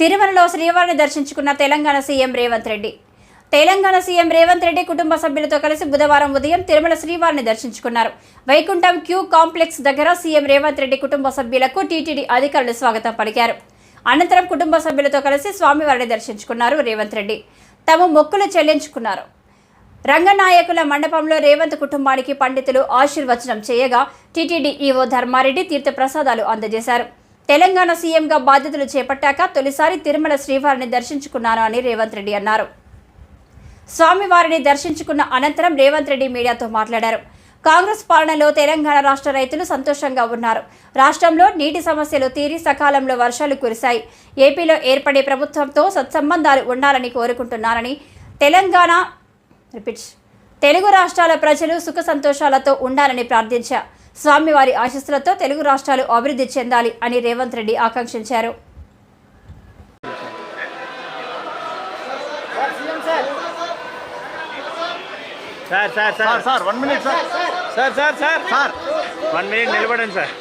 తిరుమలలో శ్రీవారిని దర్శించుకున్న తెలంగాణ సీఎం రేవంత్ రెడ్డి. తెలంగాణ సీఎం రేవంత్ రెడ్డి కుటుంబ సభ్యులతో కలిసి బుధవారం ఉదయం తిరుమల శ్రీవారిని దర్శించుకున్నారు. వైకుంఠం క్యూ కాంప్లెక్స్ దగ్గర సీఎం రేవంత్ రెడ్డి కుటుంబ సభ్యులకు టీటీడీ అధికారులు స్వాగతం పలికారు. అనంతరం కుటుంబ సభ్యులతో కలిసి స్వామివారిని దర్శించుకున్నారు రేవంత్ రెడ్డి. తమ మొక్కులు చెల్లించుకున్నారు. రంగనాయకుల మండపంలో రేవంత్ కుటుంబానికి పండితులు ఆశీర్వచనం చేయగా టీటీడీ ఈవో ధర్మారెడ్డి తీర్థప్రసాదాలు అందజేశారు. తెలంగాణ సీఎంగా బాధ్యతలు చేపట్టాక తొలిసారి తిరుమల శ్రీవారిని దర్శించుకున్నాను అని రేవంత్ రెడ్డి అన్నారు. స్వామివారిని దర్శించుకున్న అనంతరం రేవంత్ రెడ్డి మీడియాతో మాట్లాడారు. కాంగ్రెస్ పాలనలో తెలంగాణ రాష్ట్ర రైతులు సంతోషంగా ఉన్నారు. రాష్ట్రంలో నీటి సమస్యలు తీరి సకాలంలో వర్షాలు కురిశాయి. ఏపీలో ఏర్పడే ప్రభుత్వంతో సత్సంబంధాలు ఉండాలని కోరుకుంటున్నారని తెలంగాణ రిపీట్స్. తెలుగు రాష్ట్రాల ప్రజలు సుఖ సంతోషాలతో ఉండాలని ప్రార్థించా స్వామివారి ఆశీస్సులతో తెలుగు రాష్ట్రాలు అభివృద్ధి చెందాలి అని రేవంత్ రెడ్డి ఆకాంక్షించారు. Sir sir sir. Sir one minute sir. Sir sir sir. Sir. One minute నిలబడండి సార్.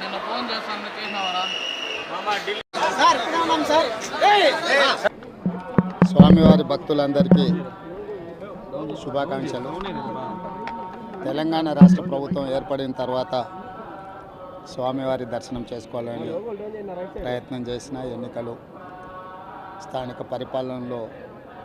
నిన్న ఫోన్ చేస్తాను చేసినావరా స్వామివారి భక్తులందరికీ శుభాకాంక్షలు. తెలంగాణ రాష్ట్ర ప్రభుత్వం ఏర్పడిన తర్వాత స్వామివారి దర్శనం చేసుకోవాలని ప్రయత్నం చేసిన ఎన్నికలు స్థానిక పరిపాలనలో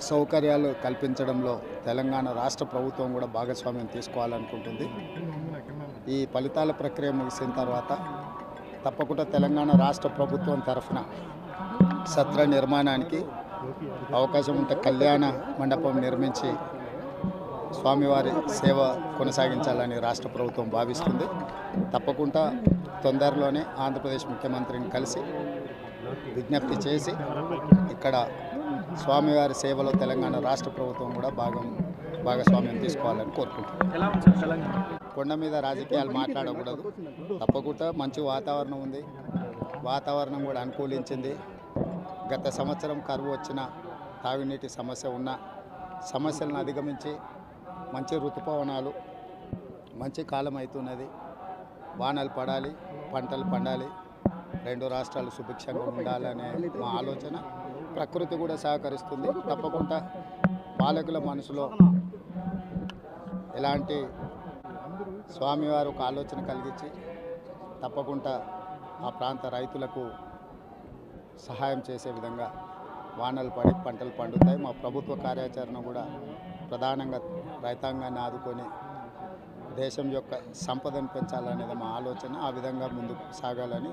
సౌకర్యాలు కల్పించడంలో తెలంగాణ రాష్ట్ర ప్రభుత్వం కూడా భాగస్వామ్యం తీసుకోవాలనుకుంటుంది. ఈ ఫలితాల ప్రక్రియ ముగిసిన తర్వాత తప్పకుండా తెలంగాణ రాష్ట్ర ప్రభుత్వం తరఫున సత్ర నిర్మాణానికి అవకాశం ఉంటే కళ్యాణ మండపం నిర్మించి స్వామివారి సేవ కొనసాగించాలని రాష్ట్ర ప్రభుత్వం భావిస్తుంది. తప్పకుండా తొందరలోనే ఆంధ్రప్రదేశ్ ముఖ్యమంత్రిని కలిసి విజ్ఞప్తి చేసి ఇక్కడ స్వామివారి సేవలో తెలంగాణ రాష్ట్ర ప్రభుత్వం కూడా భాగం భాగస్వామ్యం తీసుకోవాలని కోరుకుంటున్నాను కొండ మీద రాజకీయాలు మాట్లాడకూడదు. తప్పకుండా మంచి వాతావరణం ఉంది. వాతావరణం కూడా అనుకూలించింది. గత సంవత్సరం కరువు వచ్చిన తాగునీటి సమస్య ఉన్న సమస్యలను అధిగమించి మంచి ఋతుపవనాలు మంచి కాలం అవుతున్నది. వానలు పడాలి పంటలు పండాలి. రెండు రాష్ట్రాలు సుభిక్షంగా ఉండాలనే మా ఆలోచన. ప్రకృతి కూడా సహకరిస్తుంది. తప్పకుండా పాలకుల మనసులో ఎలాంటి స్వామివారు ఒక ఆలోచన కలిగించి తప్పకుండా ఆ ప్రాంత రైతులకు సహాయం చేసే విధంగా వానలు పడి పంటలు పండుతాయి. మా ప్రభుత్వ కార్యాచరణ కూడా ప్రధానంగా రైతాంగాన్ని ఆదుకొని దేశం యొక్క సంపదను పెంచాలనేది మా ఆలోచన. ఆ విధంగా ముందుకు సాగాలని